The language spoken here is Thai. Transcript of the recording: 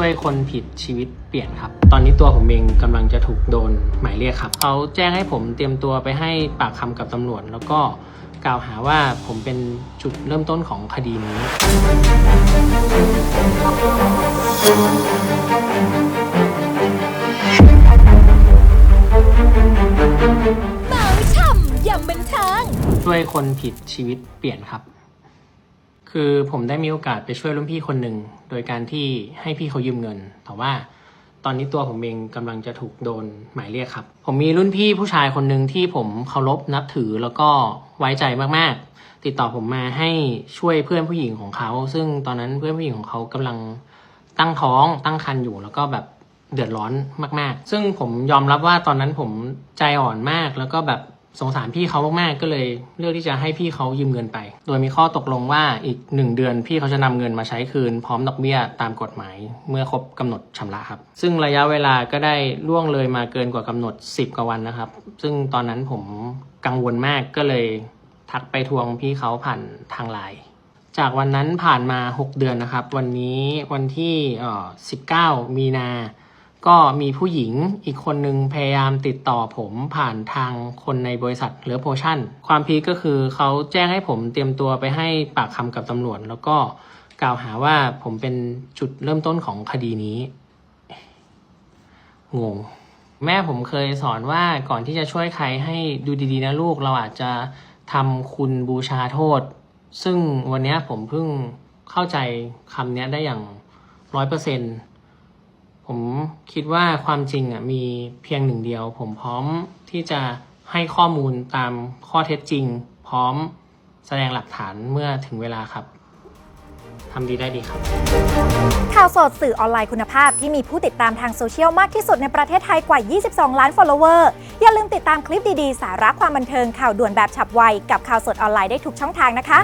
ช่วยคนผิดชีวิตเปลี่ยนครับ ตอนนี้ตัวผมเองกำลังจะถูกโดนหมายเรียกครับ เขาแจ้งให้ผมเตรียมตัวไปให้ปากคำกับตำรวจ แล้วก็กล่าวหาว่าผมเป็นจุดเริ่มต้นของคดีนี้เมาช่ำยำบันเทิงช่วยคนผิดชีวิตเปลี่ยนครับ คือผมได้มีโอกาสไปช่วยรุ่นพี่คนหนึ่งโดยการที่ให้พี่เขายืมเงิน แต่ว่าตอนนี้ตัวผมเองกำลังจะถูกโดนหมายเรียกครับ ผมมีรุ่นพี่ผู้ชายคนหนึ่งที่ผมเคารพนับถือแล้วก็ไว้ใจมากๆ ติดต่อผมมาให้ช่วยเพื่อนผู้หญิงของเขา ซึ่งตอนนั้นเพื่อนผู้หญิงของเขากำลังตั้งท้องตั้งครรภ์อยู่แล้วก็แบบเดือดร้อนมาก ๆ ซึ่งผมยอมรับว่าตอนนั้นผมใจอ่อนมากแล้วก็แบบ สงสารพี่เขามากๆก็เลย เลือกที่จะให้พี่เขายืมเงินไป โดยมีข้อตกลงว่าอีกหนึ่งเดือนพี่เขาจะนำเงินมาใช้คืนพร้อมดอกเบี้ยตามกฎหมาย เมื่อครบกำหนดชำระครับ ซึ่งระยะเวลาก็ได้ล่วงเลยมาเกินกว่ากำหนด 10 กว่าวันนะครับ ซึ่งตอนนั้นผมกังวลมากก็เลยทักไปทวงพี่เขาผ่านทางไลน์จากวันนั้นผ่านมา 6 เดือนนะครับ วันนี้วันที่เอ่อ19 มีนา ก็มีผู้หญิงอีกคนนึงพยายามติดต่อผมผ่านทางคนในบริษัทเลือโพชั่น ความพีก็คือเขาแจ้งให้ผมเตรียมตัวไปให้ปากคำกับตำรวจ แล้วก็กล่าวหาว่าผมเป็นจุดเริ่มต้นของคดีนี้ งง แม่ผมเคยสอนว่าก่อนที่จะช่วยใครให้ดูดีๆนะลูกเราอาจจะทำคุณบูชาโทษ ซึ่งวันนี้ผมเพิ่งเข้าใจคำนี้ได้อย่างร้อยเปอร์เซ็นต์ ผมคิดว่าความจริงอะมีเพียงหนึ่งเดียว ผมพร้อมที่จะให้ข้อมูลตามข้อเท็จจริง พร้อมแสดงหลักฐานเมื่อถึงเวลาครับทำดีได้ดีครับ ข่าวสดสื่อออนไลน์คุณภาพที่มีผู้ติดตามทางโซเชียลมากที่สุดในประเทศไทยกว่า 22 ล้าน follower อย่าลืมติดตามคลิปดี ๆ สาระความบันเทิงข่าวด่วนแบบฉับไว กับข่าวสดออนไลน์ได้ทุกช่องทางนะคะ